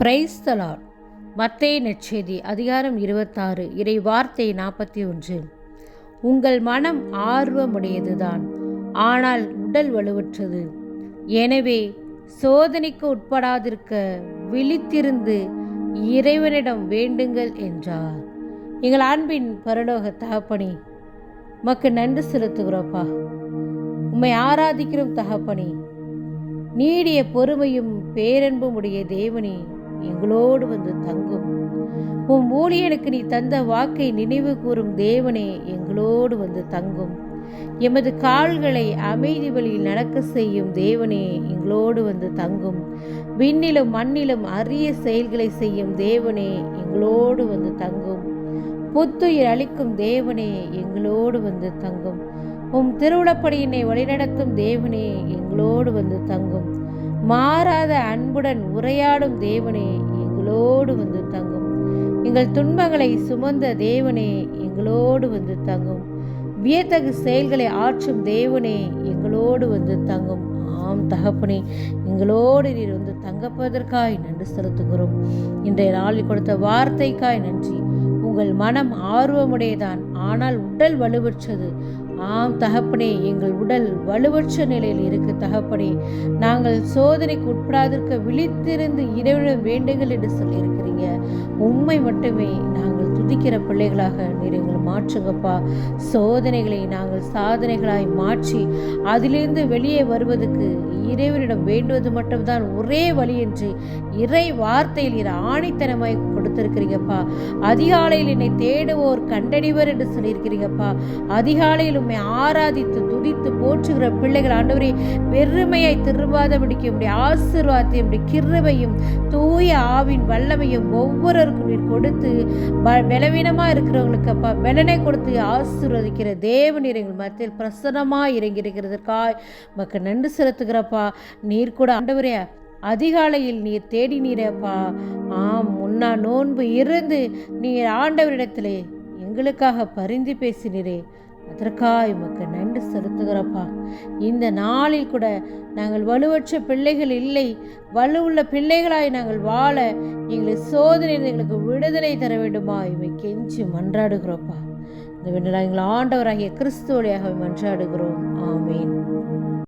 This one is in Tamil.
பிரைஸ்தலார் மத்தே நெச்செய்தி அதிகாரம் இருபத்தாறு இறை வார்த்தை நாற்பத்தி ஒன்று உங்கள் மனம் ஆர்வமுடையதுதான் ஆனால் உடல் வலுவற்றது. எனவே சோதனைக்கு உட்படாதிருக்க விழித்திருந்து இறைவனிடம் வேண்டுங்கள் என்றார். எங்கள் அன்பின் பரலோக தகப்பனி மக்கு நன்றி செலுத்துகிறோப்பா. உம்மை ஆராதிக்கிறோம் தகப்பனி. நீடிய பொறுமையும் பேரன்பும் உடைய தேவனே எங்களோடு வந்து தங்கும். உம் ஊழியனுக்கு நீ தந்த வாக்கை நினைவு கூறும் தேவனே எங்களோடு வந்து தங்கும். எமது கால்களை அமைதி வழியில் நடக்க செய்யும் தேவனே எங்களோடு வந்து தங்கும். விண்ணிலும் மண்ணிலும் அரிய செயல்களை செய்யும் தேவனே எங்களோடு வந்து தங்கும். புத்துயிர் அளிக்கும் தேவனே எங்களோடு வந்து தங்கும். உம் திருவிழப்படி என்னை வழிநடத்தும் தேவனே எங்களோடு வந்து தங்கும். மாறாத அன்புடன் உரையாடும் தேவனே எங்களோடு வந்து தங்கும். எங்கள் துன்பங்களை சுமந்த தேவனே எங்களோடு வந்து தங்கும். வியத்தகு செயல்களை ஆற்றும் தேவனே எங்களோடு வந்து தங்கும். ஆம் தகப்பனே எங்களோடு நீர் வந்து தங்கப்பதற்காய் நன்றி செலுத்துகிறோம். இன்றைய நாளில் கொடுத்த வார்த்தைக்காய் நன்றி. உங்கள் மனம் ஆர்வமுடையதான் ஆனால் உடல் வலுவற்றது. ஆம் தகப்பனே எங்கள் உடல் வலுவற்ற நிலையில் இருக்கு தகப்பனே. நாங்கள் சோதனைக்கு உட்படாதிருக்க விழித்திருந்து இறைவனிடம் வேண்டுங்கள் என்று சொல்லியிருக்கிறீங்க. உண்மை மட்டுமே நாங்கள் துதிக்கிற பிள்ளைகளாக நீர் எங்களை மாற்றுங்கப்பா. சோதனைகளை நாங்கள் சாதனைகளாய் மாற்றி அதிலிருந்து வெளியே வருவதற்கு இறைவனிடம் வேண்டுவது மட்டும்தான் ஒரே வழி என்று இறை வார்த்தையில் நீர் ஆணித்தனமாய் கொடுத்திருக்கிறீங்கப்பா. அதிகாலையில் என்னை தேடுவோர் கண்டடிவர் என்று சொல்லியிருக்கிறீங்கப்பா. அதிகாலையில் உண்மை ஆராதித்து துடித்து போற்றுகிற பிள்ளைகள் ஆண்டவரே பெருமையை திரும்பாதபடிக்க உடைய ஆசீர்வாதத்தை உடைய கிருபையும் தூய ஆவின் வல்லமையும் ஒவ்வொருவருக்கும் நீர் கொடுத்து பலவீனமாக இருக்கிறவங்களுக்கு அப்பா பலனை கொடுத்து ஆசீர்வதிக்கிற தேவநீர் எங்கள் மத்தியில் பிரசனமாக இறங்கியிருக்கிறதுக்காய் மக்கள் நன்றி செலுத்துகிறப்பா. நீர் கூட ஆண்டவரே அதிகாலையில் நீர் தேடினீரப்பா ஆம் முன்னா நோன்பு இருந்து நீர் ஆண்டவரிடத்திலே எங்களுக்காக பரிந்து பேசினீரே. அதற்காக உமக்கு நன்றி செலுத்துகிறப்பா. இந்த நாளில் கூட நாங்கள் வலுவற்ற பிள்ளைகள் இல்லை. வலுவுள்ள பிள்ளைகளாய் நாங்கள் வாழ எங்களை சோதனை எங்களுக்கு விடுதலை தர வேண்டுமா இவை கெஞ்சி மன்றாடுகிறோப்பா. இந்த விண்ணலாம் எங்கள் ஆண்டவராகிய கிறிஸ்துவழியாக மன்றாடுகிறோம். ஆமீன்.